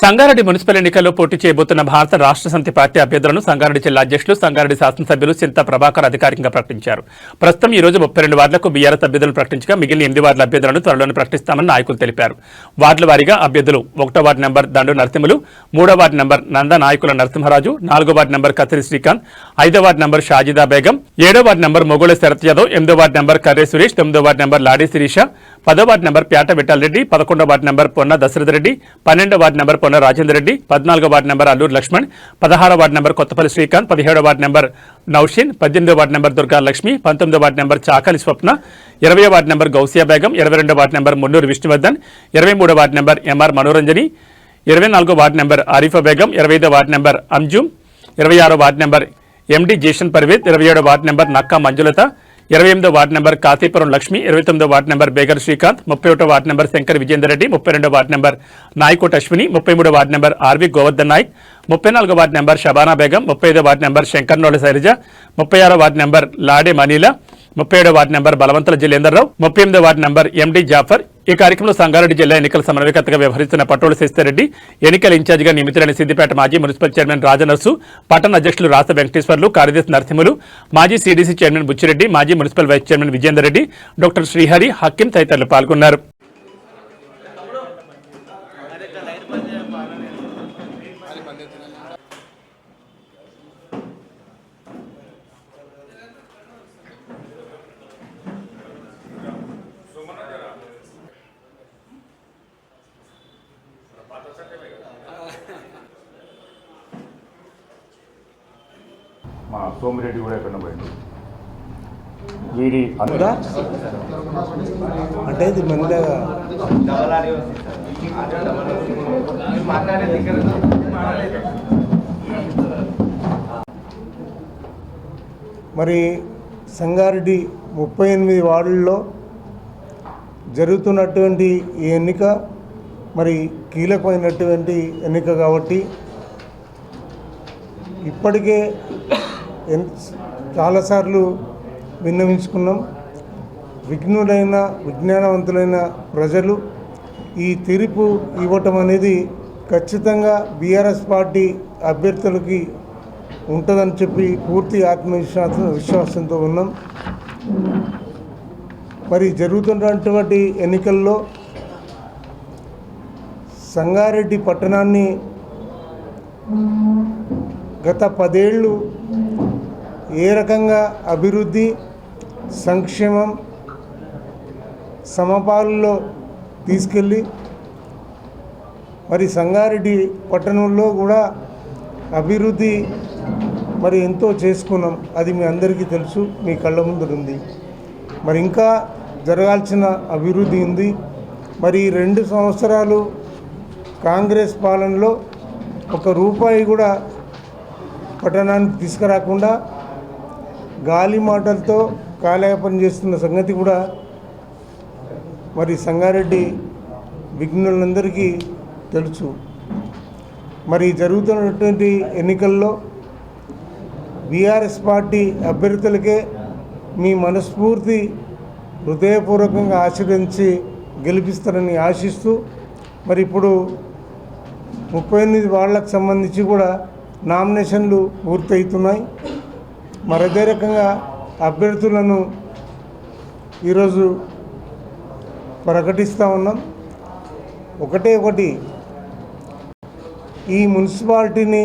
Sangareddy municipal ఎన్నికల్లో పోటీ చేయబోతున్న భారత రాష్ట్ర సమితి పార్టీ అభ్యర్థులను సంగారెడ్డి జిల్లా అధ్యక్షులు సంగారెడ్డి శాసనసభ్యులు చింత ప్రభాకర్ అధికారికంగా ప్రకటించారు. ప్రస్తుతం ఈ రోజు ముప్పై రెండు వార్డులకు బీఆర్ఎస్ అభ్యర్థులను ప్రకటించగా మిగిలిన ఎనిమిది వార్డుల అభ్యర్థులను త్వరలోనే ప్రకటిస్తామని నాయకులు తెలిపారు. వార్డుల వారీగా అభ్యర్థులు ఒకటో వార్డు నెంబర్ దండు నరసింహులు మూడో వార్డు నెంబర్ నంద నాయకుల నరసింహరాజు నాలుగో వార్డు నెంబర్ కత్తిరి శ్రీకాంత్ ఐదో వార్డు నెంబర్ షాజిదా బేగం ఏడో వార్డు నెంబర్ మొగుళ శరత్ యాదవ్ ఎనిమిదో వార్డు నెంబర్ కర్రే సురేష్ తొమ్మిదో వార్డు నెంబర్ లాడీ శిరీష పదో వార్డు నెంబర్ ప్యాట విఠాలరెడ్డి పదకొండో వార్డు నెంబర్ పొన్న దశరథ రెడ్డి పన్నెండో వార్డు నెంబర్ పొన్న రాజేంద్ర రెడ్డి పద్నాలుగో వార్డు నెంబర్ అల్లూరు లక్ష్మణ్ పదహారో వార్డు నెంబర్ కొత్తపల్లి శ్రీకాంత్ పదిహేడో వార్డు నెంబర్ నౌషిన్ పద్దెనిమిదో వార్డు నెంబర్ దుర్గా లక్ష్మి పంతొమ్మిదో వార్డు నెంబర్ చాకలి స్వప్న ఇరవై వార్డు నెంబర్ గౌసియా బేగం ఇరవై రెండో వార్డు నెంబర్ మున్నూరు విష్ణువర్ధన్ ఇరవై మూడో వార్డు నెంబర్ ఎంఆర్ మనోరంజని ఇరవై నాలుగో వార్డు నెంబర్ ఆరిఫా బేగం ఇరవై ఐదో వార్డు నెంబర్ అంజుమ్ ఇరవై ఆరో వార్డు నెంబర్ ఎండి జేషన్ పర్వేద్ ఇరవై ఏడో వార్డు నెంబర్ నక్కా మంజులత ఇరవై ఎనిమిదో వార్డు నెంబర్ కాశీపురం లక్ష్మి ఇరవై తొమ్మిదో వార్డు నెంబర్ బేగర్ శ్రీకాంత్ ముప్పై ఒకటో వార్డు నెంబర్ శంకర్ విజేందర్ రెడ్డి ముప్పై రెండో వార్డు నెంబర్ నాయకోట అశ్విని ముప్పై మూడో ward number R V Govardhan Nayak ముప్పై నాలుగో వార్డు నెంబర్ షబానా బేగం ముప్పై ఐదో వార్డు నెంబర్ శంకర్నోళ శైలజ ముప్పై ఆరో వార్డు నెంబర్ లాడే మనీలా ముప్పై ఏడో వార్డు నెంబర్ బలవంతుల జిల్లేందర్రావు ముప్పై ఎనిమిదో వార్డు నెంబర్ ఎండి జాఫర్. ఈ కార్యక్రమంలో సంగారెడ్డి జిల్లా ఎన్నికల సమన్వయకర్తగా వ్యవహరిస్తున్న పట్టోలు శశిరెడ్డి ఎన్నికల ఇన్ఛార్జిగా నియమితులైన సిద్దిపేట మాజీ మున్సిపల్ చైర్మన్ రాజనర్సు పట్టణ అధ్యక్షులు రాస వెంకటేశ్వర్లు కార్యదర్శి నరసింహులు మాజీ సీడీసీ చైర్మన్ బుచ్చిరెడ్డి మాజీ municipal vice chairman Vijender Reddy doctor Srihari Hakkim తదితరులు పాల్గొన్నారు. మా సోమిరెడ్డి కూడా ఎక్కడ పోయింది వీరి అను- అంటే ఇది మెల్లగా మరి సంగారెడ్డి ముప్పై ఎనిమిది వార్డుల్లో జరుగుతున్నటువంటి ఈ ఎన్నిక మరి కీలకమైనటువంటి ఎన్నిక కాబట్టి ఇప్పటికే చాలాసార్లు విన్నవించుకున్నాం. విఘ్నులైన విజ్ఞానవంతులైన ప్రజలు ఈ తీర్పు ఇవ్వటం అనేది ఖచ్చితంగా బీఆర్ఎస్ పార్టీ అభ్యర్థులకి ఉంటుందని చెప్పి పూర్తి ఆత్మవిశ్వాసం విశ్వాసంతో ఉన్నాం. మరి జరుగుతున్నటువంటి ఎన్నికల్లో సంగారెడ్డి పట్టణాన్ని గత పదేళ్ళు ఏ రకంగా అభివృద్ధి సంక్షేమం సమపాలలో తీసుకెళ్ళి మరి సంగారెడ్డి పట్టణంలో కూడా అభివృద్ధి మరి ఎంతో చేసుకున్నాం అది మీ అందరికీ తెలుసు మీ కళ్ళ ముందుంది మరి ఇంకా జరగాల్సిన అభివృద్ధి ఉంది. మరి రెండు సంవత్సరాలు కాంగ్రెస్ పాలనలో ఒక రూపాయి కూడా పట్టణానికి తీసుకురాకుండా గాలి మాటలతో కాలయాపన చేస్తున్న సంగతి కూడా మరి సంగారెడ్డి విఘ్నులందరికీ తెలుసు. మరి జరుగుతున్నటువంటి ఎన్నికల్లో బీఆర్ఎస్ పార్టీ అభ్యర్థులకే మీ మనస్ఫూర్తి హృదయపూర్వకంగా ఆశీర్వదించి గెలిపిస్తారని ఆశిస్తూ మరి ఇప్పుడు ముప్పై ఎనిమిది వాళ్ళకు సంబంధించి కూడా నామినేషన్లు పూర్తవుతున్నాయి. మరి అదే రకంగా అభ్యర్థులను ఈరోజు ప్రకటిస్తూ ఉన్నాం. ఒకటే ఒకటి ఈ మున్సిపాలిటీని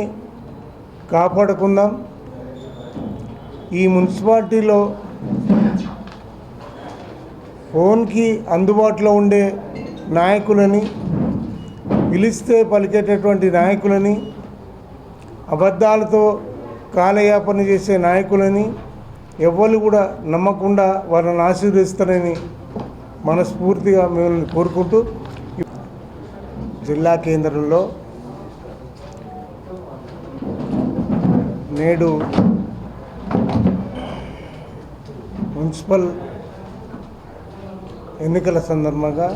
కాపాడుకుందాం. ఈ మున్సిపాలిటీలో ఫోన్కి అందుబాటులో ఉండే నాయకులని పిలిస్తే పలికేటటువంటి నాయకులని అబద్ధాలతో కాలయాపన చేసే నాయకులని ఎవ్వరు కూడా నమ్మకుండా వాళ్ళని ఆశీర్వదిస్తారని మనస్ఫూర్తిగా మిమ్మల్ని కోరుకుంటూ జిల్లా కేంద్రంలో నేడు మున్సిపల్ ఎన్నికల సందర్భంగా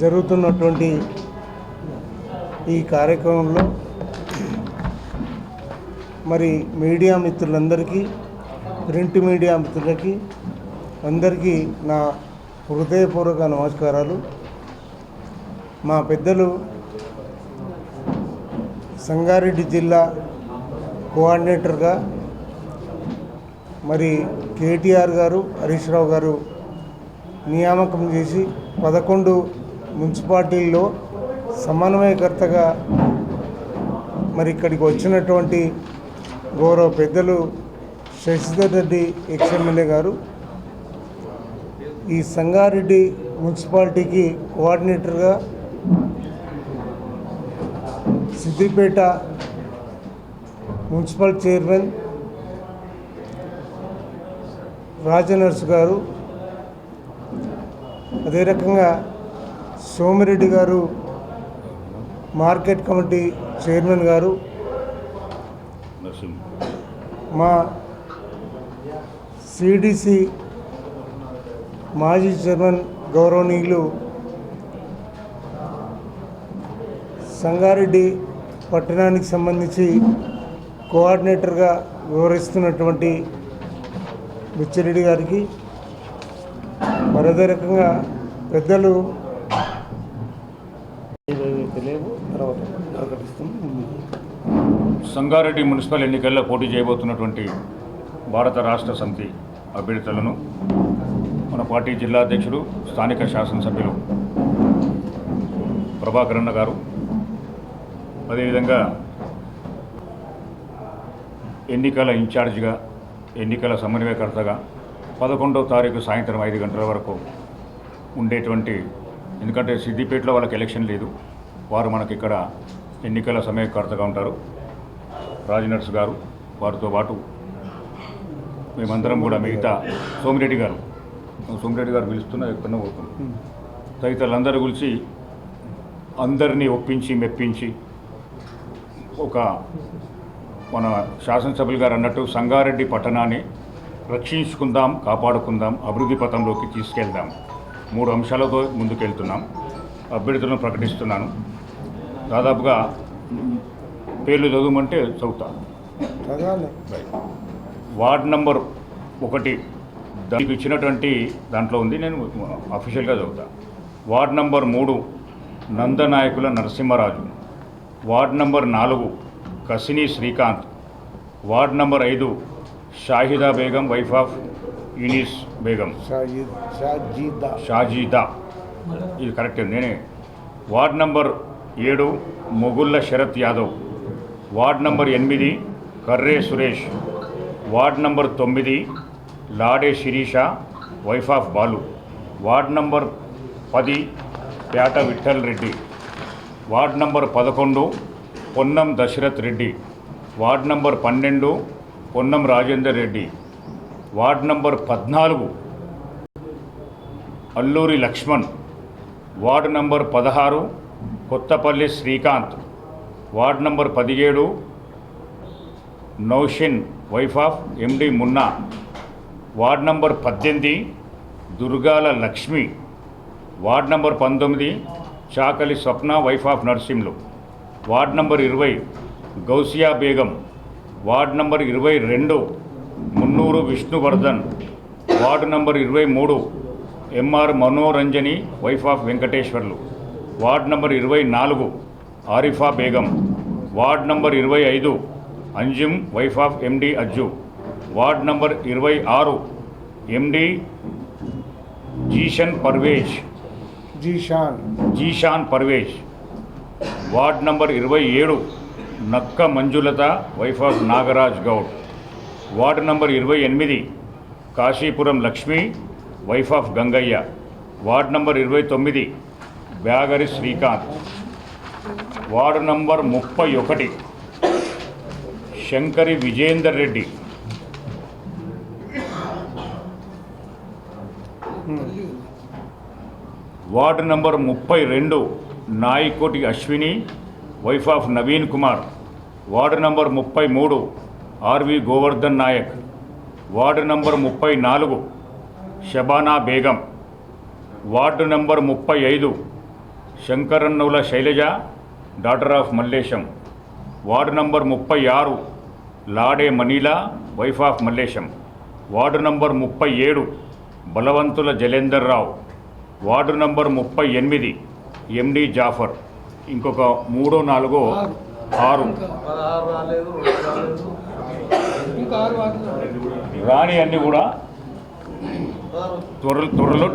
జరుగుతున్నటువంటి ఈ కార్యక్రమంలో మరి మీడియా మిత్రులందరికీ ప్రింట్ మీడియా మిత్రులకి అందరికీ నా హృదయపూర్వక నమస్కారాలు. మా పెద్దలు సంగారెడ్డి జిల్లా కోఆర్డినేటర్గా మరి కేటీఆర్ గారు హరీష్ రావు గారు నియామకం చేసి పదకొండు మున్సిపాలిటీల్లో సమన్వయకర్తగా మరి ఇక్కడికి వచ్చినటువంటి గౌరవ పెద్దలు శశిధర్ రెడ్డి ఎక్స్ఎమ్మెల్యే గారు ఈ సంగారెడ్డి మున్సిపాలిటీకి కోఆర్డినేటర్గా సిద్దిపేట మున్సిపల్ చైర్మన్ రాజనర్స్ గారు అదే రకంగా సోమిరెడ్డి గారు మార్కెట్ కమిటీ చైర్మన్ గారు మా సిడిసి మాజీ చైర్మన్ గౌరవనీయులు సంగారెడ్డి పట్టణానికి సంబంధించి కోఆర్డినేటర్గా వివరిస్తున్నటువంటి బుచ్చిరెడ్డి గారికి మరొక రకంగా పెద్దలు సంగారెడ్డి మున్సిపల్ ఎన్నికల్లో పోటీ చేయబోతున్నటువంటి భారత రాష్ట్ర సమితి అభ్యర్థులను మన పార్టీ జిల్లా అధ్యక్షుడు స్థానిక శాసనసభ్యులు ప్రభాకరన్న గారు. అదేవిధంగా ఎన్నికల ఇన్ఛార్జిగా ఎన్నికల సమన్వయకర్తగా పదకొండవ తారీఖు సాయంత్రం ఐదు గంటల వరకు ఉండేటువంటి ఎందుకంటే సిద్దిపేటలో వాళ్ళకి ఎలక్షన్ లేదు. వారు మనకి ఇక్కడ ఎన్నికల సమయకర్తగా ఉంటారు. రాజనర్స్ గారు వారితో పాటు మేమందరం కూడా మిగతా సోమిరెడ్డి గారు. సోమిరెడ్డి గారు పిలుస్తున్నా ఎక్కడో పోతున్నాం తదితరులందరూ గురించి అందరినీ ఒప్పించి మెప్పించి ఒక మన శాసనసభ్యులు గారు అన్నట్టు సంగారెడ్డి పట్టణాన్ని రక్షించుకుందాం కాపాడుకుందాం అభివృద్ధి పథంలోకి తీసుకెళ్దాం. మూడు అంశాలతో ముందుకెళ్తున్నాం. అభ్యర్థులను ప్రకటిస్తున్నాను. దాదాపుగా పేర్లు చదవమంటే చదువుతా. చదవాలి. వార్డ్ నంబర్ ఒకటి. దానికి ఇచ్చినటువంటి దాంట్లో ఉంది నేను అఫీషియల్గా చదువుతా. వార్డ్ నంబర్ మూడు నందనాయకుల నరసింహరాజు. వార్డ్ నంబర్ నాలుగు కసిని శ్రీకాంత్. వార్డ్ నంబర్ ఐదు షాహిదా బేగం వైఫ్ ఆఫ్ యూనిస్ బేగం. షాజీదా. ఇది కరెక్ట్. నేనే. వార్డ్ నంబర్ ఏడు మొగుళ్ళ శరత్ యాదవ్. వార్డ్ నంబర్ ఎనిమిది కర్రే సురేష్. వార్డ్ నంబర్ తొమ్మిది Lade Sirisha wife of Balu. Ward number పది పేట విఠల్ రెడ్డి. వార్డ్ నంబర్ పదకొండు పొన్నం దశరథ్ రెడ్డి. వార్డ్ నంబర్ పన్నెండు పొన్నం రాజేందర్ రెడ్డి. వార్డ్ నంబర్ పద్నాలుగు అల్లూరి లక్ష్మణ్. వార్డు నంబర్ పదహారు కొత్తపల్లి శ్రీకాంత్. వార్డ్ నంబర్ పదిహేడు Naushin wife of MD Munna. Ward number పద్దెనిమిది దుర్గాల లక్ష్మి. వార్డ్ నంబర్ పంతొమ్మిది Chakali Swapna wife of Narsimhulu ward number ఇరవై Gousia Begum. Ward number ఇరవై రెండు మున్నూరు విష్ణువర్ధన్. వార్డు నంబర్ ఇరవై మూడు MR Manoranjani wife of Venkateswarlu. Ward number ఇరవై నాలుగు ఆరిఫా బేగం. వార్డ్ నంబర్ ఇరవై ఐదు. Anjum wife of MD Ajju. Ward number ఇరవై ఆరు. MD Zeeshan Parvez Zeeshan. Zeeshan Parvez ward number ఇరవై ఏడు. Nakka Manjulatha wife of Nagaraj Goud. Ward number ఇరవై ఎనిమిది. Kashipuram Lakshmi wife of Gangaiah. Ward number ఇరవై తొమ్మిది. బ్యాగరి శ్రీకాంత్. వార్డు నంబర్ ముప్పై ఒకటి. శంకరి విజేందర్ రెడ్డి. వార్డు నంబర్ ముప్పై రెండు Naikoti Ashwini wife of Naveen Kumar. Ward number ముప్పై మూడు RV Govardhan Nayak. Ward number ముప్పై నాలుగు షబానా బేగం. వార్డు నంబర్ ముప్పై ఐదు Shankarannavula Shailaja. Daughter of Mallesham ward number ముప్పై ఆరు Lade Manila wife of Mallesham ward number ముప్పై ఏడు బలవంతుల జలేందర్ రావు వార్డు నంబర్ ముప్పై ఎనిమిది ఎండి జాఫర్ ఇంకొక మూడో నాలుగో ఆరు. రాని అన్నీ కూడా త్వర త్వరలో